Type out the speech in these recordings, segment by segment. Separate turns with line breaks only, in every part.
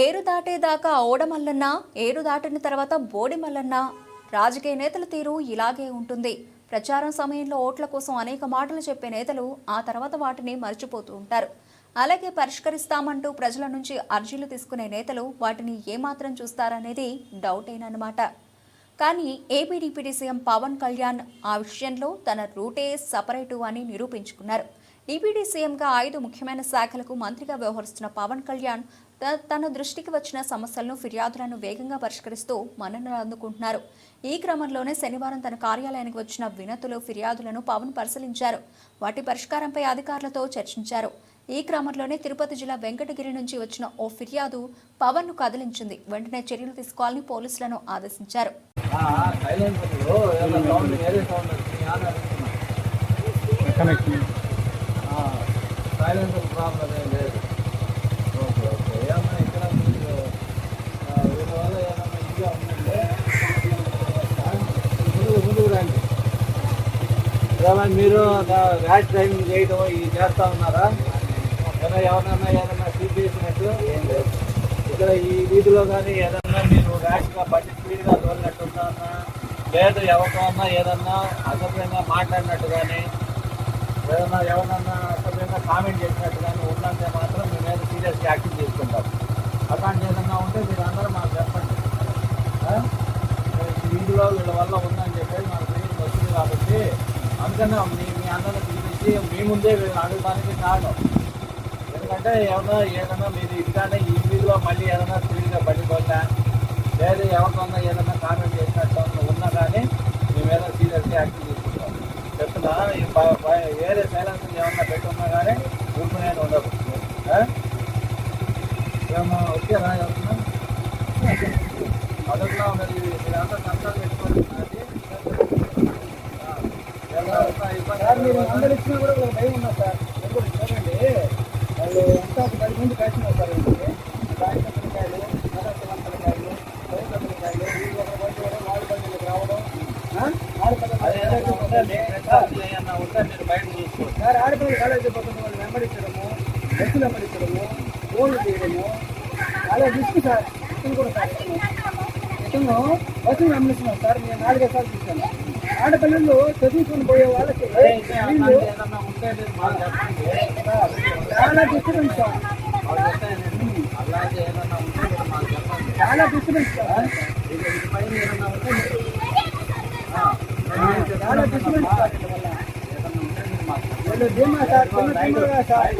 ఏరు దాటేదాకా ఓడమల్లన్న ఏరు దాటిన తర్వాత బోడిమల్లన్న. రాజకీయ నేతల తీరు ఇలాగే ఉంటుంది. ప్రచారం సమయంలో ఓట్ల కోసం అనేక మాటలు చెప్పే నేతలు ఆ తర్వాత వాటిని మర్చిపోతూ ఉంటారు. అలాగే పరిష్కరిస్తామంటూ ప్రజల నుంచి అర్జీలు తీసుకునే నేతలు వాటిని ఏమాత్రం చూస్తారనేది డౌటేనమాట కానీ AP deputy CM Pavan Kalyan ఆ విషయంలో తన రూటే సపరేటు అని నిరూపించుకున్నారు. డిప్యూటీ సీఎంగా ఐదు ముఖ్యమైన శాఖలకు మంత్రిగా వ్యవహరిస్తున్న పవన్ కళ్యాణ్ తన దృష్టికి వచ్చిన సమస్యలను ఫిర్యాదులను వేగంగా పరిష్కరిస్తూ మన్ననలు అందుకుంటున్నారు. ఈ క్రమంలోనే శనివారం తన కార్యాలయానికి వచ్చిన వినతులు ఫిర్యాదులను పవన్ పరిశీలించారు. వాటి పరిష్కారంపై అధికారులతో చర్చించారు. ఈ క్రమంలోనే తిరుపతి జిల్లా వెంకటగిరి నుంచి వచ్చిన ఓ ఫిర్యాదు పవన్ను కదిలించింది. వెంటనే చర్యలు తీసుకోవాలని పోలీసులను ఆదేశించారు.
సైలెన్సర్లో ఏదైనా సౌండ్ వేరే సౌండ్ వస్తుంది అని అడుగుతున్నా సైలెన్సర్ ప్రాబ్లం ఏం లేదు ఓకే ఓకే ఏమన్నా ఇక్కడ మీకు ఆ, వీళ్ళ వల్ల ఏమన్నా ఇదిగా ఉందంటే ఆ, ముందుకు ముందుకు రండి ఏమన్నా మీరు ర్యాష్ డ్రైవింగ్ చేయడం ఇది చేస్తా ఉన్నారా? ఏదైనా ఎవరన్నా ఏదన్నా సీట్ చేసినట్టు? ఏం లేదు ఇక్కడ ఈ వీధిలో కానీ ఏదన్నా మీరు ర్యాష్గా బండి స్పీడ్గా తోలినట్టుందా లేదు ఎవరికన్నా ఏదన్నా అసభ్యంగా మాట్లాడినట్టు కానీ ఏదన్నా ఎవరన్నా అసభ్యంగా కామెంట్ చేసినట్టు కానీ ఉందంటే మాత్రం మీ మీద సీరియస్గా యాక్షన్ తీసుకుంటాం. అట్లాంటి ఏదన్నా ఉంటే మీరు అందరూ మాకు చెప్పండి. వీధిలో వీళ్ళ వల్ల ఉన్నాయి అందుకనే మీ మీ అందరిని పిలిపించి మీ ముందే అడగడానికి కారణం. ఎందుకంటే ఏమన్నా ఏదన్నా మీరు ఇంకానే ఈ వీధిలో మళ్ళీ ఏదైనా స్పీడ్గా పడిపోతా లేదా ఎవరికన్నా ఏదైనా కామెంట్ చేసినట్టు ఉన్నా కానీ మీ మీద సీరియస్గా యాక్షన్ తీసుకుంటాం చెప్తున్నా వేరే సైలెన్స్ ఏమన్నా పెట్టున్నా కానీ ఊరుకునే ఉండదు. ఆ? ఏమన్నా వచ్చారా ఎవరన్నా మొదట్లో మరి మీరంతా సంతాలు పెట్టుకోవాలి
సార్ మీరు అందరు ఇచ్చినా కూడా ఒక భయం ఉన్నా సార్ ఎప్పుడు చూడండి వాళ్ళు ఇంకా ఒక పది మంది సార్ ఇంటికి కాగిత పిల్లకాయలు మదర్శనం పిల్లకాయలు బయట వీళ్ళు ఒక బండి కూడా నాలుగు బండిలకు రావడం ఆ?
మీ మీరు బయట చూసుకోండి
సార్ ఆడపిల్లలు కాలేజీ పక్కన వాళ్ళు వెంబడించడము బస్సులు వెంబడించడము ఫోన్లు చేయడము చాలా రిస్క్ సార్ ఇతను కూడా సార్ ఇతను బస్సులు వెంబడిస్తున్నాం సార్ నేను నాలుగైదు సార్లు చూశాను ఆడపిల్లలు చదువుకొని పోయే వాళ్ళకి వీళ్ళు చాలా డిస్టర్బెన్స్ సార్. చాలా డిస్టర్బెన్స్ సార్. చాలా డిస్టర్బెన్స్. సార్. వీళ్ళు ధీమా సార్ చిన్న చిన్నగా సార్?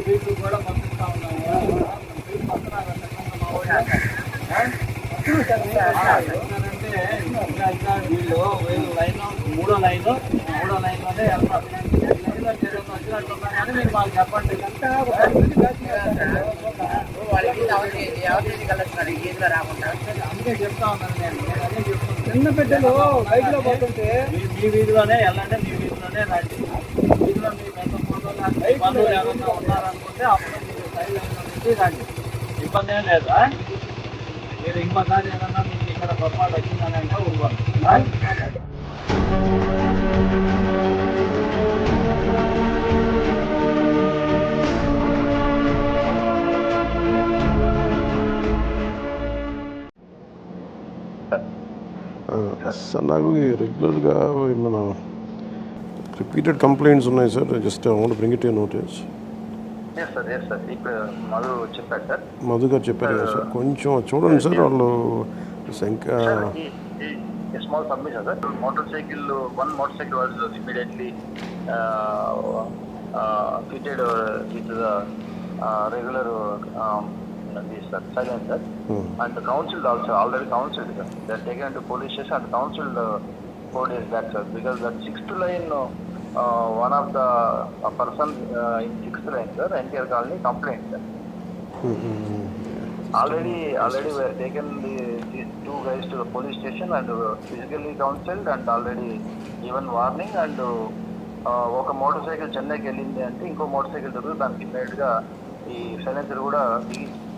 వస్తున్నాం సార్.
అంటే ఇంకా ఇంకా వీళ్ళు వీళ్ళు లైన్ మూడో లైన్ మూడో లైన్లోనే వెళ్తారు వచ్చినట్టున్నా కానీ మీరు మాకు చెప్పండి అందుకే చెప్తా ఉన్నాను నేను నేను చెప్తున్నాను
చిన్న బిడ్డలు బైక్లో పోతుంటే
మీ వీధిలోనే వెళ్ళండి మీ వీధిలోనే రండి వీధిలో మీ బంధువులు ఎవరన్నా ఉన్నారనుకుంటే అప్పుడు మీరు సైడ్ లైన్ నుంచి రండి ఇబ్బంది ఏం లేదా మీరు ఇంకోసారి ఏదన్నా ఇక్కడ పొరపాటు వచ్చిందని అంటే ఊరుకోండి
సార్ నాకు ఈ రెగ్యులర్గా మన రిపీటెడ్ కంప్లైంట్స్ ఉన్నాయి sir. Just I want bring it you notice
yes sir. Yes sir. ఇప్పుడు మధు చెప్పాడు సార్
మధు గారు చెప్పారు కదా సార్ కొంచెం చూడండి సార్ వాళ్ళు శంక
small submission sir motor cycle one motor cycle was immediately fitted with regular sir silence sir and counsel also already counselled sir they taken to police station and counselled four days back sir because that sixth line one of the person in sixth line sir NTR colony complaint sir already already we have taken the, these two guys to the police station and uh, physically counseled and already given warning and uh, ఒక motor cycle చెన్నైకి వెళ్ళింది అంటే ఇంకో motor cycle దొరికి దానికి ఇమ్మీడియట్గా ఈ silencer కూడా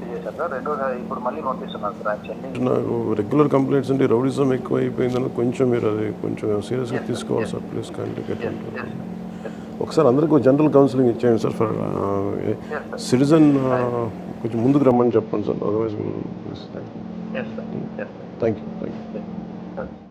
చేశారు సార్. రెండోసారి ఇప్పుడు మళ్ళీ పంపిస్తున్నారు సార్ చెన్నై
నాకు రెగ్యులర్ కంప్లైంట్స్ అంటే రౌడిజం ఎక్కువ అయిపోయిందని కొంచెం మీరు అది కొంచెం సీరియస్గా తీసుకోవాలి సార్ ప్లీజ్ కాంటాక్ట్ ఒకసారి అందరికీ జనరల్ కౌన్సిలింగ్ ఇచ్చేయండి సార్ ఫర్ సిటిజన్ కొంచెం ముందుకు రమ్మని చెప్పండి sir otherwise thank you thank you